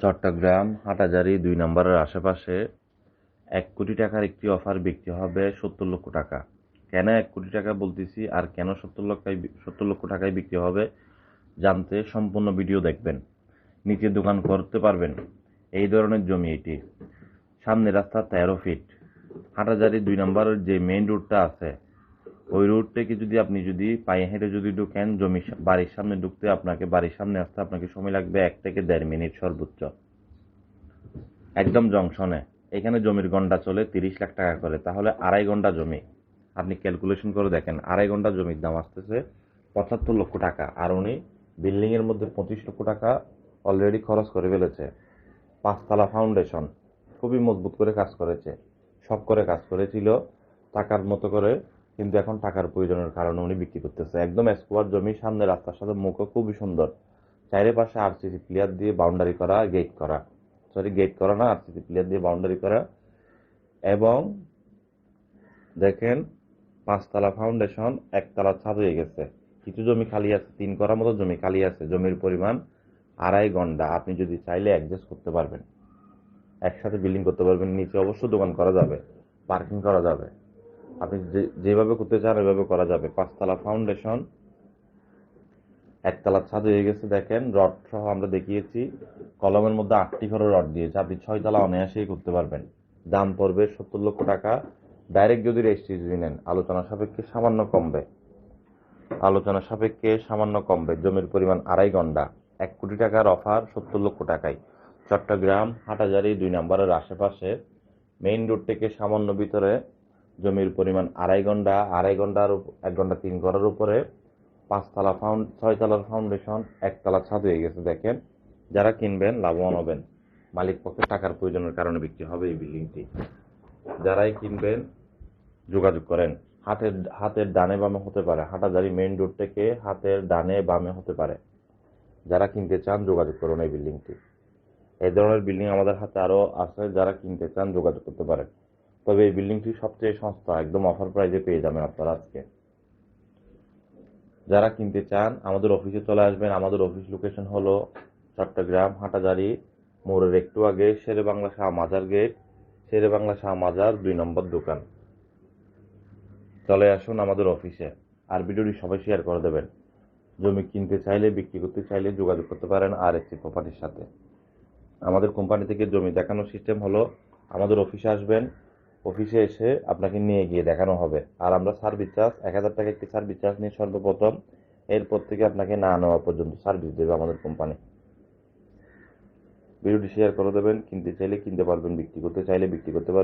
চট্টগ্রাম, হাটাজারি দুই নম্বরের আশেপাশে এক কোটি টাকার একটি অফার বিক্রি হবে সত্তর লক্ষ টাকা। কেন এক কোটি টাকা বলতেছি আর কেন সত্তর লক্ষায় সত্তর লক্ষ টাকায় বিক্রি হবে জানতে সম্পূর্ণ ভিডিও দেখবেন। নিচে দোকান করতে পারবেন। এই ধরনের জমি এটি। সামনে রাস্তা তেরো ফিট হাটাজারি দুই নম্বরের যে মেইন রোডটা আছে ওই রোড থেকে যদি আপনি যদি পায়ে হেঁটে যদি ঢুকেন, জমি বাড়ির সামনে ঢুকতে আপনাকে বাড়ির সামনে আসতে আপনাকে সময় লাগবে এক থেকে দেড় মিনিট সর্বোচ্চ। একদম জংশনে। এখানে জমির গন্ডা চলে তিরিশ লাখ টাকা করে। তাহলে আড়াই ঘণ্টা জমি। আপনি ক্যালকুলেশন করে দেখেন, আড়াই ঘণ্টা জমির দাম আসতেছে পঁচাত্তর লক্ষ টাকা। আর উনি বিল্ডিংয়ের মধ্যে পঁচিশ লক্ষ টাকা অলরেডি খরচ করে ফেলেছে। পাঁচতলা ফাউন্ডেশন খুবই মজবুত করে কাজ করেছে। সব করে কাজ করেছিল। টাকার মতো করে কিন্তু এখন টাকার প্রয়োজনের কারণে উনি বিক্রি করতেছে। একদম স্কোয়ার জমি, সামনে রাস্তার সাথে মুখও খুবই সুন্দর। চাইরে পাশে আরসিসি প্লেয়ার দিয়ে বাউন্ডারি করা গেট করা। সরি গেট করা না, আরসিসি প্লেয়ার দিয়ে বাউন্ডারি করা। এবং দেখেন, পাঁচতলা ফাউন্ডেশন একতলা ছাদ হয়ে গেছে। কিছু জমি খালি আছে, তিন করার মতো জমি খালি আছে। জমির পরিমাণ আড়াই ঘণ্টা। আপনি যদি চাইলে অ্যাডজাস্ট করতে পারবেন। একসাথে বিল্ডিং করতে পারবেন। নিচে অবশ্য দোকান করা যাবে পার্কিং করা যাবে। আপনি যেভাবে করতে চান, ওইভাবে করা যাবে। পাঁচতলা ফাউন্ডেশন একতলা ছাদ হয়ে গেছে, দেখেন রড সহ আমরা দেখিয়েছি। কলমের মধ্যে আটটি করে রড দিয়েছে। আপনি ছয়তলা অনায়াসেই করতে পারবেন। দাম পড়বে সত্তর লক্ষ টাকা। ডাইরেক্ট যদি রেজিস্ট্রি নেন, আলোচনা সাপেক্ষে সামান্য কমবে। আলোচনা সাপেক্ষে সামান্য কমবে। জমির পরিমাণ আড়াই ঘণ্টা। এক কোটি টাকার অফার সত্তর লক্ষ টাকায়। চট্টগ্রাম হাটাজারি দুই নম্বরের আশেপাশে মেইন রোড থেকে সামান্য ভিতরে জমির পরিমাণ আড়াই ঘণ্টা, আড়াই ঘণ্টার এক ঘণ্টা তিন ঘণ্টার উপরে পাঁচতলা ফাউন্ড ছয়তলার ফাউন্ডেশন একতলা ছাদ হয়ে গেছে, দেখেন। যারা কিনবেন, লাভবান হবেন। মালিক পক্ষে টাকার প্রয়োজনের কারণে বিক্রি হবে এই বিল্ডিংটি। যারাই কিনবেন, যোগাযোগ করেন। হাতের হাতের ডানে বামে হতে পারে। হাটাজারি মেইন রোড থেকে হাতের ডানে বামে হতে পারে। যারা কিনতে চান, যোগাযোগ করুন এই বিল্ডিংটি। এই ধরনের বিল্ডিং আমাদের হাতে আরও আছে। যারা কিনতে চান, যোগাযোগ করতে পারেন। তবে এই বিল্ডিংটি সবচেয়ে সস্তা, একদম অফার প্রাইজে পেয়ে যাবেন আপনারা আজকে। যারা কিনতে চান, আমাদের অফিসে চলে আসবেন। আমাদের অফিস লোকেশন হলো চট্টগ্রাম, হাটাজারি, মোড়ের একটু আগে, শেরে বাংলা শাহ মাজার গেট শেরে বাংলা শাহ মাজার দুই নম্বর দোকান। চলে আসুন আমাদের অফিসে আর ভিডিওটি সবাই শেয়ার করে দেবেন। জমি কিনতে চাইলে, বিক্রি করতে চাইলে যোগাযোগ করতে পারেন আর একটি প্রপার্টির সাথে। আমাদের কোম্পানি থেকে জমি দেখানোর সিস্টেম হলো, আমাদের অফিসে আসবেন অফিসে এসে আপনাকে নিয়ে গিয়ে দেখানো হবে। আর আমরা সার্ভিস চার্জ এক হাজার টাকা একটি সার্ভিস চার্জ নিয়ে সর্বপ্রথম এরপর থেকে আপনাকে না নেওয়া পর্যন্ত সার্ভিস দেবে আমাদের কোম্পানি ভিডিওটি শেয়ার করে দেবেন, কিনতে চাইলে কিনতে পারবেন, বিক্রি করতে চাইলে বিক্রি করতে পারবেন।